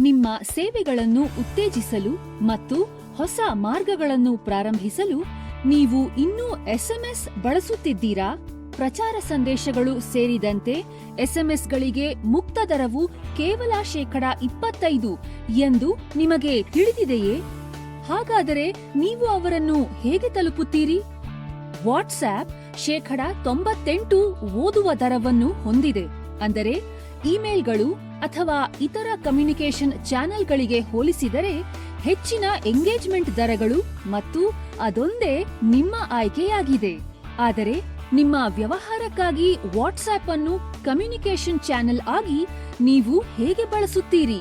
ನಿಮ್ಮ ಸೇವೆಗಳನ್ನು ಉತ್ತೇಜಿಸಲು ಮತ್ತು ಹೊಸ ಮಾರ್ಗಗಳನ್ನು ಪ್ರಾರಂಭಿಸಲು ನೀವು ಇನ್ನೂ ಎಸ್ಎಂಎಸ್ ಬಳಸುತ್ತಿದ್ದೀರಾ? ಪ್ರಚಾರ ಸಂದೇಶಗಳು ಸೇರಿದಂತೆ ಎಸ್ಎಂಎಸ್ಗಳಿಗೆ ಮುಕ್ತ ದರವು ಕೇವಲ ಶೇಕಡ ಇಪ್ಪತ್ತೈದು ಎಂದು ನಿಮಗೆ ತಿಳಿದಿದೆಯೇ? ಹಾಗಾದರೆ ನೀವು ಅವರನ್ನು ಹೇಗೆ ತಲುಪುತ್ತೀರಿ? ವಾಟ್ಸ್ಆ್ಯಪ್ ಶೇಕಡ ತೊಂಬತ್ತೆಂಟು ಓದುವ ದರವನ್ನು ಹೊಂದಿದೆ. ಅಂದರೆ ಇಮೇಲ್ಗಳು ಅಥವಾ ಇತರ ಕಮ್ಯುನಿಕೇಶನ್ ಚಾನೆಲ್ಗಳಿಗೆ ಹೋಲಿಸಿದರೆ ಹೆಚ್ಚಿನ ಎಂಗೇಜ್ಮೆಂಟ್ ದರಗಳು ಮತ್ತು ಅದೊಂದೇ ನಿಮ್ಮ ಆಯ್ಕೆಯಾಗಿದೆ. ಆದರೆ ನಿಮ್ಮ ವ್ಯವಹಾರಕ್ಕಾಗಿ ವಾಟ್ಸ್ಆಪ್ ಅನ್ನು ಕಮ್ಯುನಿಕೇಶನ್ ಚಾನೆಲ್ ಆಗಿ ನೀವು ಹೇಗೆ ಬಳಸುತ್ತೀರಿ?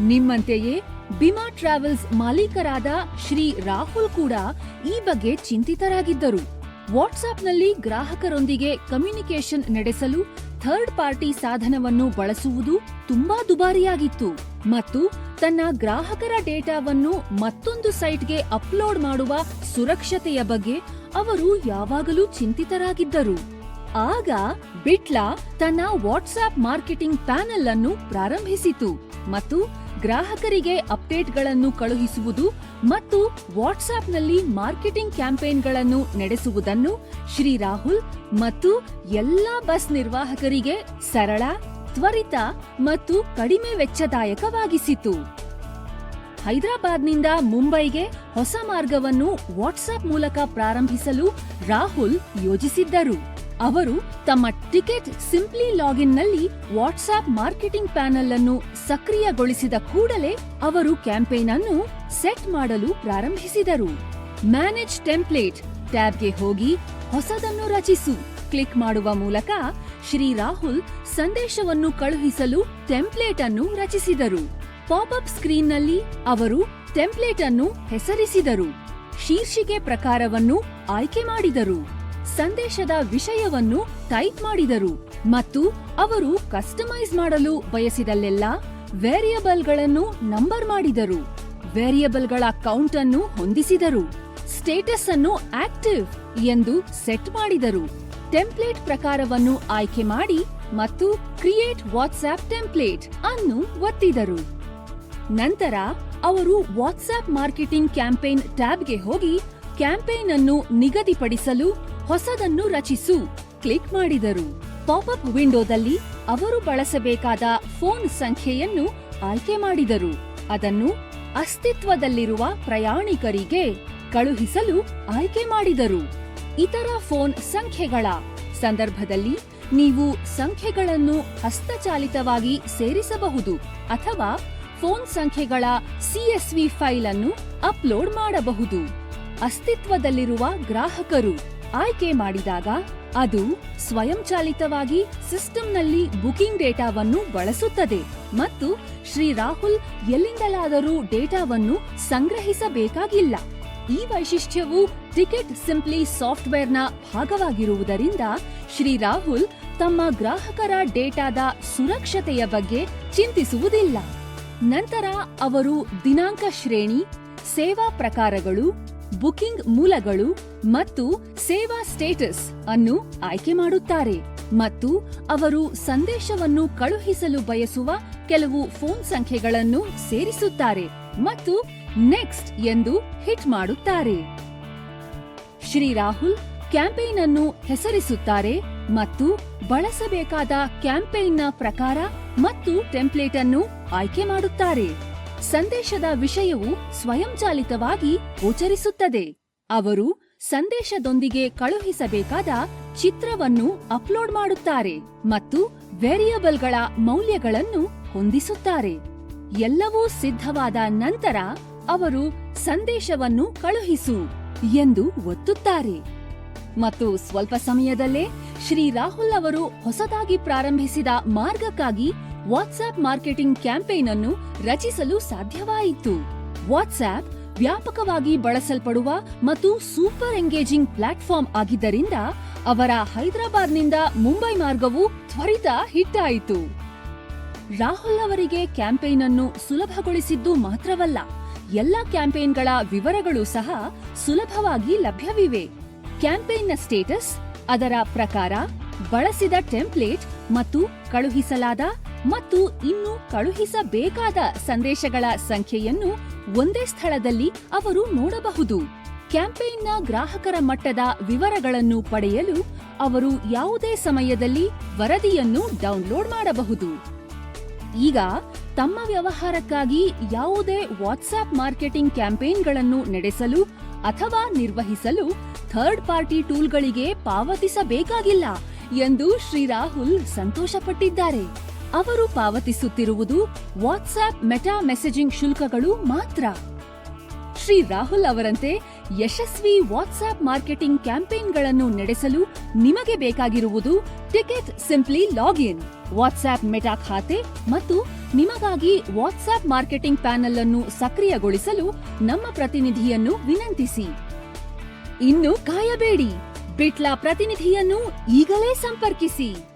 ನಿಮ್ಮಂತೆಯೇ ಬಿಮಾ ಟ್ರಾವೆಲ್ಸ್ ಮಾಲೀಕರಾದ ಶ್ರೀ ರಾಹುಲ್ ಕೂಡ ಈ ಬಗ್ಗೆ ಚಿಂತಿತರಾಗಿದ್ದರು. ವಾಟ್ಸ್ಆಪ್ನಲ್ಲಿ ಗ್ರಾಹಕರೊಂದಿಗೆ ಕಮ್ಯುನಿಕೇಷನ್ ನಡೆಸಲು ಥರ್ಡ್ ಪಾರ್ಟಿ ಸಾಧನವನ್ನು ಬಳಸುವುದು ತುಂಬಾ ದುಬಾರಿಯಾಗಿತ್ತು ಮತ್ತು ತನ್ನ ಗ್ರಾಹಕರ ಡೇಟಾವನ್ನು ಮತ್ತೊಂದು ಸೈಟ್ಗೆ ಅಪ್ಲೋಡ್ ಮಾಡುವ ಸುರಕ್ಷತೆಯ ಬಗ್ಗೆ ಅವರು ಯಾವಾಗಲೂ ಚಿಂತಿತರಾಗಿದ್ದರು. ಆಗ ಬಿಟ್ಲಾ ತನ್ನ ವಾಟ್ಸ್ಆಪ್ ಮಾರ್ಕೆಟಿಂಗ್ ಪ್ಯಾನೆಲ್ ಅನ್ನು ಪ್ರಾರಂಭಿಸಿತು ಮತ್ತು ಗ್ರಾಹಕರಿಗೆ ಅಪ್ಡೇಟ್ಗಳನ್ನು ಕಳುಹಿಸುವುದು ಮತ್ತು ವಾಟ್ಸ್ಆಪ್ನಲ್ಲಿ ಮಾರ್ಕೆಟಿಂಗ್ ಕ್ಯಾಂಪೇನ್ಗಳನ್ನು ನಡೆಸುವುದನ್ನು ಶ್ರೀ ರಾಹುಲ್ ಮತ್ತು ಎಲ್ಲಾ ಬಸ್ ನಿರ್ವಾಹಕರಿಗೆ ಸರಳ, ತ್ವರಿತ ಮತ್ತು ಕಡಿಮೆ ವೆಚ್ಚದಾಯಕವಾಗಿಸಿತು. ಹೈದರಾಬಾದ್ನಿಂದ ಮುಂಬೈಗೆ ಹೊಸ ಮಾರ್ಗವನ್ನು ವಾಟ್ಸ್ಆಪ್ ಮೂಲಕ ಪ್ರಾರಂಭಿಸಲು ರಾಹುಲ್ ಯೋಜಿಸಿದ್ದರು. ಅವರು ತಮ್ಮ ಟಿಕೆಟ್ ಸಿಂಪ್ಲಿ ಲಾಗಿನ್ನಲ್ಲಿ ವಾಟ್ಸ್ಆಪ್ ಮಾರ್ಕೆಟಿಂಗ್ ಪ್ಯಾನೆಲ್ ಅನ್ನು ಸಕ್ರಿಯಗೊಳಿಸಿದ ಕೂಡಲೇ ಅವರು ಕ್ಯಾಂಪೇನ್ ಅನ್ನು ಸೆಟ್ ಮಾಡಲು ಪ್ರಾರಂಭಿಸಿದರು. ಮ್ಯಾನೇಜ್ ಟೆಂಪ್ಲೇಟ್ ಟ್ಯಾಬ್ಗೆ ಹೋಗಿ ಹೊಸದನ್ನು ರಚಿಸು. ಕ್ಲಿಕ್ ಮಾಡುವ ಮೂಲಕ ಶ್ರೀ ರಾಹುಲ್ ಸಂದೇಶವನ್ನು ಕಳುಹಿಸಲು ಟೆಂಪ್ಲೇಟ್ ಅನ್ನು ರಚಿಸಿದರು. ಪಾಪ್ಅಪ್ ಸ್ಕ್ರೀನ್ನಲ್ಲಿ ಅವರು ಟೆಂಪ್ಲೇಟ್ ಅನ್ನು ಹೆಸರಿಸಿದರು. ಶೀರ್ಷಿಕೆ ಪ್ರಕಾರವನ್ನು ಆಯ್ಕೆ ಮಾಡಿದರು. ಸಂದೇಶದ ವಿಷಯವನ್ನು ಟೈಪ್ ಮಾಡಿದರು ಮತ್ತು ಅವರು ಕಸ್ಟಮೈಸ್ ಮಾಡಲು ಬಯಸಿದಲ್ಲೆಲ್ಲ ವೇರಿಯಬಲ್ಗಳನ್ನು ನಂಬರ್ ಮಾಡಿದರು. ವೇರಿಯಬಲ್ಗಳ ಕೌಂಟ್ ಅನ್ನು ಹೊಂದಿಸಿದರು. ಸ್ಟೇಟಸ್ ಅನ್ನು ಆಕ್ಟಿವ್ ಎಂದು ಸೆಟ್ ಮಾಡಿದರು. ಟೆಂಪ್ಲೇಟ್ ಪ್ರಕಾರವನ್ನು ಆಯ್ಕೆ ಮಾಡಿ ಮತ್ತು ಕ್ರಿಯೇಟ್ ವಾಟ್ಸ್ಆಪ್ ಟೆಂಪ್ಲೇಟ್ ಅನ್ನು ಒತ್ತಿದರು. ನಂತರ ಅವರು ವಾಟ್ಸ್ಆಪ್ ಮಾರ್ಕೆಟಿಂಗ್ ಕ್ಯಾಂಪೇನ್ ಟ್ಯಾಬ್ಗೆ ಹೋಗಿ ಕ್ಯಾಂಪೇನ್ ಅನ್ನು ನಿಗದಿಪಡಿಸಲು ಹೊಸದನ್ನು ರಚಿಸು. ಕ್ಲಿಕ್ ಮಾಡಿದರು. ಪಾಪ್ಅಪ್ ವಿಂಡೋದಲ್ಲಿ ಅವರು ಬಳಸಬೇಕಾದ ಫೋನ್ ಸಂಖ್ಯೆಯನ್ನು ಆಯ್ಕೆ ಮಾಡಿದರು. ಅದನ್ನು ಅಸ್ತಿತ್ವದಲ್ಲಿರುವ ಪ್ರಯಾಣಿಕರಿಗೆ ಕಳುಹಿಸಲು ಆಯ್ಕೆ ಮಾಡಿದರು. ಇತರ ಫೋನ್ ಸಂಖ್ಯೆಗಳ ಸಂದರ್ಭದಲ್ಲಿ ನೀವು ಸಂಖ್ಯೆಗಳನ್ನು ಹಸ್ತಚಾಲಿತವಾಗಿ ಸೇರಿಸಬಹುದು ಅಥವಾ ಫೋನ್ ಸಂಖ್ಯೆಗಳ ಸಿಎಸ್ವಿ ಫೈಲ್ ಅನ್ನು ಅಪ್ಲೋಡ್ ಮಾಡಬಹುದು. ಅಸ್ತಿತ್ವದಲ್ಲಿರುವ ಗ್ರಾಹಕರು ಆಯ್ಕೆ ಮಾಡಿದಾಗ ಅದು ಸ್ವಯಂಚಾಲಿತವಾಗಿ ಸಿಸ್ಟಂನಲ್ಲಿ ಬುಕಿಂಗ್ ಡೇಟಾವನ್ನು ಬಳಸುತ್ತದೆ ಮತ್ತು ಶ್ರೀ ರಾಹುಲ್ ಎಲ್ಲಿಂದಲಾದರೂ ಡೇಟಾವನ್ನು ಸಂಗ್ರಹಿಸಬೇಕಾಗಿಲ್ಲ. ಈ ವೈಶಿಷ್ಟ್ಯವು ಟಿಕೆಟ್ ಸಿಂಪ್ಲಿ ಸಾಫ್ಟ್ವೇರ್ನ ಭಾಗವಾಗಿರುವುದರಿಂದ ಶ್ರೀ ರಾಹುಲ್ ತಮ್ಮ ಗ್ರಾಹಕರ ಡೇಟಾದ ಸುರಕ್ಷತೆಯ ಬಗ್ಗೆ ಚಿಂತಿಸುವುದಿಲ್ಲ. ನಂತರ ಅವರು ದಿನಾಂಕ ಶ್ರೇಣಿ, ಸೇವಾ ಪ್ರಕಾರಗಳು ಬುಕಿಂಗ್ ಮೂಲಗಳು ಮತ್ತು ಸೇವಾ ಸ್ಟೇಟಸ್ ಅನ್ನು ಆಯ್ಕೆ ಮಾಡುತ್ತಾರೆ ಮತ್ತು ಅವರು ಸಂದೇಶವನ್ನು ಕಳುಹಿಸಲು ಬಯಸುವ ಕೆಲವು ಫೋನ್ ಸಂಖ್ಯೆಗಳನ್ನು ಸೇರಿಸುತ್ತಾರೆ ಮತ್ತು ನೆಕ್ಸ್ಟ್ ಎಂದು ಹಿಟ್ ಮಾಡುತ್ತಾರೆ. ಶ್ರೀ ರಾಹುಲ್ ಕ್ಯಾಂಪೇನ್ ಅನ್ನು ಹೆಸರಿಸುತ್ತಾರೆ ಮತ್ತು ಬಳಸಬೇಕಾದ ಕ್ಯಾಂಪೇನ್ನ ಪ್ರಕಾರ ಮತ್ತು ಟೆಂಪ್ಲೇಟ್ ಅನ್ನು ಆಯ್ಕೆ ಮಾಡುತ್ತಾರೆ. ಸಂದೇಶದ ವಿಷಯವು ಸ್ವಯಂಚಾಲಿತವಾಗಿ ಗೋಚರಿಸುತ್ತದೆ. ಅವರು ಸಂದೇಶದೊಂದಿಗೆ ಕಳುಹಿಸಬೇಕಾದ ಚಿತ್ರವನ್ನು ಅಪ್ಲೋಡ್ ಮಾಡುತ್ತಾರೆ ಮತ್ತು ವೇರಿಯಬಲ್ಗಳ ಮೌಲ್ಯಗಳನ್ನು ಹೊಂದಿಸುತ್ತಾರೆ. ಎಲ್ಲವೂ ಸಿದ್ಧವಾದ ನಂತರ ಅವರು ಸಂದೇಶವನ್ನು ಕಳುಹಿಸು ಎಂದು ಒತ್ತುತ್ತಾರೆ. ಮತ್ತು ಸ್ವಲ್ಪ ಸಮಯದಲ್ಲೇ ಶ್ರೀ ರಾಹುಲ್ ಅವರು ಹೊಸದಾಗಿ ಪ್ರಾರಂಭಿಸಿದ ಮಾರ್ಗಕ್ಕಾಗಿ ವಾಟ್ಸ್ಆಪ್ ಮಾರ್ಕೆಟಿಂಗ್ ಕ್ಯಾಂಪೇನ್ ಅನ್ನು ರಚಿಸಲು ಸಾಧ್ಯವಾಯಿತು. ವಾಟ್ಸ್ಆಪ್ ವ್ಯಾಪಕವಾಗಿ ಬಳಸಲ್ಪಡುವ ಮತ್ತು ಸೂಪರ್ ಎಂಗೇಜಿಂಗ್ ಪ್ಲಾಟ್ಫಾರ್ಮ್ ಆಗಿದ್ದರಿಂದ ಅವರ ಹೈದರಾಬಾದ್ನಿಂದ ಮುಂಬೈ ಮಾರ್ಗವು ತ್ವರಿತ ಹಿಟ್ ಆಯಿತು ರಾಹುಲ್ ಅವರಿಗೆ ಕ್ಯಾಂಪೇನ್ ಅನ್ನು ಸುಲಭಗೊಳಿಸಿದ್ದು ಮಾತ್ರವಲ್ಲ, ಎಲ್ಲ ಕ್ಯಾಂಪೇನ್ಗಳ ವಿವರಗಳು ಸಹ ಸುಲಭವಾಗಿ ಲಭ್ಯವಿವೆ. ಕ್ಯಾಂಪೇನ್ನ ಸ್ಟೇಟಸ್ ಅದರ ಪ್ರಕಾರ ಬಳಸಿದ ಟೆಂಪ್ಲೇಟ್ ಮತ್ತು ಕಳುಹಿಸಲಾದ ಮತ್ತು ಇನ್ನು ಕಳುಹಿಸಬೇಕಾದ ಸಂದೇಶಗಳ ಸಂಖ್ಯೆಯನ್ನು ಒಂದೇ ಸ್ಥಳದಲ್ಲಿ ಅವರು ನೋಡಬಹುದು. ಕ್ಯಾಂಪೇನ್ನ ಗ್ರಾಹಕರ ಮಟ್ಟದ ವಿವರಗಳನ್ನು ಪಡೆಯಲು ಅವರು ಯಾವುದೇ ಸಮಯದಲ್ಲಿ ವರದಿಯನ್ನು ಡೌನ್ಲೋಡ್ ಮಾಡಬಹುದು. ಈಗ ತಮ್ಮ ವ್ಯವಹಾರಕ್ಕಾಗಿ ಯಾವುದೇ ವಾಟ್ಸ್ಆಪ್ ಮಾರ್ಕೆಟಿಂಗ್ ಕ್ಯಾಂಪೇನ್ಗಳನ್ನು ನಡೆಸಲು ಅಥವಾ ನಿರ್ವಹಿಸಲು ಥರ್ಡ್ ಪಾರ್ಟಿ ಟೂಲ್ಗಳಿಗೆ ಪಾವತಿಸಬೇಕಾಗಿಲ್ಲ ಎಂದು ಶ್ರೀ ರಾಹುಲ್ ಸಂತೋಷಪಟ್ಟಿದ್ದಾರೆ. ಅವರು ಪಾವತಿಸುತ್ತಿರುವುದು ವಾಟ್ಸ್ಆಪ್ ಮೆಟಾ ಮೆಸೇಜಿಂಗ್ ಶುಲ್ಕಗಳು ಮಾತ್ರ. ಶ್ರೀ ರಾಹುಲ್ ಅವರಂತೆ ಯಶಸ್ವಿ ವಾಟ್ಸ್ಆಪ್ ಮಾರ್ಕೆಟಿಂಗ್ ಕ್ಯಾಂಪೇನ್ಗಳನ್ನು ನಡೆಸಲು ನಿಮಗೆ ಬೇಕಾಗಿರುವುದು ticket simply login WhatsApp Meta ಖಾತೆ ಮತ್ತು ನಿಮಗಾಗಿ ವಾಟ್ಸ್ಆಪ್ ಮಾರ್ಕೆಟಿಂಗ್ ಪ್ಯಾನೆಲ್ ಅನ್ನು ಸಕ್ರಿಯಗೊಳಿಸಲು ನಮ್ಮ ಪ್ರತಿನಿಧಿಯನ್ನು ವಿನಂತಿಸಿ. ಇನ್ನು ಕಾಯಬೇಡಿ. ಬಿಟ್ಲಾ ಪ್ರತಿನಿಧಿಯನ್ನು ಈಗಲೇ ಸಂಪರ್ಕಿಸಿ.